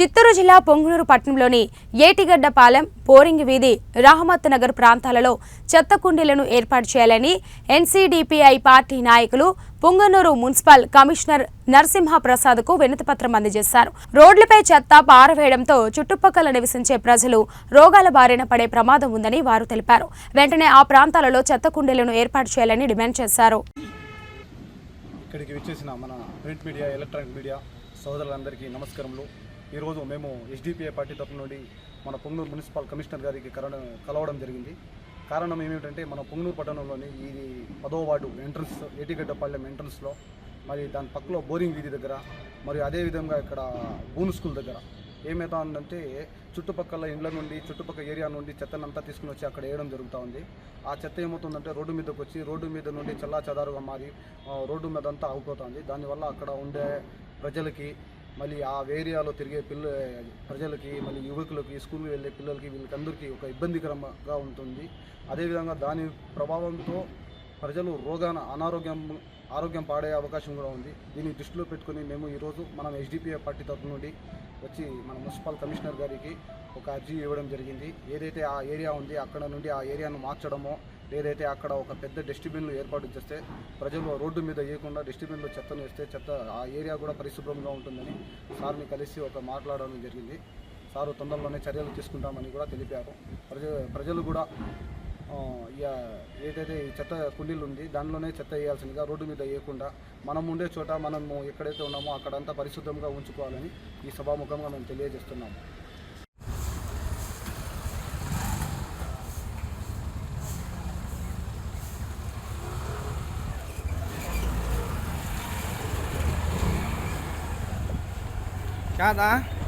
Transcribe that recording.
చిత్తూరు జిల్లా పొంగునూరు పట్టణంలోని ఏటిగడ్డపాలెం పోరింగ్ వీధి రాహమత్ నగర్ ప్రాంతాలలో చెత్త కుండీలను ఏర్పాటు చేయాలని ఎన్సీడీపీఐ పార్టీ నాయకులు పొంగనూరు మున్సిపల్ కమిషనర్ నరసింహ ప్రసాద్కు వినతిపత్రం అందజేశారు. రోడ్లపై చెత్త పారవేయడంతో చుట్టుపక్కల నివసించే ప్రజలు రోగాల బారిన పడే ప్రమాదం ఉందని వారు తెలిపారు. వెంటనే ఆ ప్రాంతాలలో చెత్త కుండీలను ఏర్పాటు చేయాలని డిమాండ్ చేశారు. ఇక్కడికి విచ్చేసిన మన ప్రింట్ మీడియా ఎలక్ట్రానిక్ మీడియా సోదరులందరికీ నమస్కారములు. ఈరోజు మేము ఎస్డిపిఐ పార్టీ తరఫు నుండి మన పొంగనూరు మున్సిపల్ కమిషనర్ గారికి కరణ కలవడం జరిగింది. కారణం ఏమిటంటే మన పొంగనూరు పట్టణంలోని ఈ పదో వార్డు ఎంట్రన్స్ ఏటిగడ్డపాలెం ఎంట్రన్స్లో మరి దాని పక్కలో బోరింగ్ వీధి దగ్గర మరియు అదేవిధంగా ఇక్కడ బూను స్కూల్ దగ్గర. ఏమైతా ఉందంటే చుట్టుపక్కల ఇండ్ల నుండి చుట్టుపక్కల ఏరియా నుండి చెత్తనంతా తీసుకుని వచ్చి అక్కడ వేయడం జరుగుతూ ఉంది. ఆ చెత్త ఏమవుతుందంటే రోడ్డు మీదకి వచ్చి రోడ్డు మీద నుండి చల్లా చెదారుగా మారి రోడ్డు మీద అంతా ఆగిపోతుంది దానివల్ల అక్కడ ఉండే ప్రజలకి మళ్ళీ ఆ ఏరియాలో తిరిగే పిల్ల ప్రజలకి మళ్ళీ యువకులకి స్కూల్కి వెళ్ళే పిల్లలకి వీళ్ళకందరికీ ఒక ఇబ్బందికరంగా ఉంటుంది. అదేవిధంగా దాని ప్రభావంతో ప్రజలు రోగాన అనారోగ్యం ఆరోగ్యం పాడే అవకాశం కూడా ఉంది. దీన్ని దృష్టిలో పెట్టుకుని మేము ఈరోజు మనం హెచ్డిపిఐ పార్టీ తరఫు నుండి వచ్చి మన మున్సిపల్ కమిషనర్ గారికి ఒక అర్జీ ఇవ్వడం జరిగింది. ఏదైతే ఆ ఏరియా ఉంది అక్కడ నుండి ఆ ఏరియాను మార్చడమో లేదైతే అక్కడ ఒక పెద్ద డస్ట్బిన్లు ఏర్పాటు చేస్తే ప్రజలు రోడ్డు మీద వేయకుండా డస్ట్బిన్లో చెత్తను వేస్తే చెత్త ఆ ఏరియా కూడా పరిశుభ్రంగా ఉంటుందని సార్ని కలిసి ఒక మాట్లాడడం జరిగింది. సారు తొందరలోనే చర్యలు తీసుకుంటామని కూడా తెలిపారు. ప్రజ ప్రజలు కూడా ఇక ఏదైతే ఈ చెత్త కుండీలు ఉంది దానిలోనే చెత్త వేయాల్సిందిగా రోడ్డు మీద వేయకుండా మనం ఉండే చోట మనము ఎక్కడైతే ఉన్నామో అక్కడంతా పరిశుద్ధంగా ఉంచుకోవాలని ఈ సభాముఖంగా మేము తెలియజేస్తున్నాము. Tchau.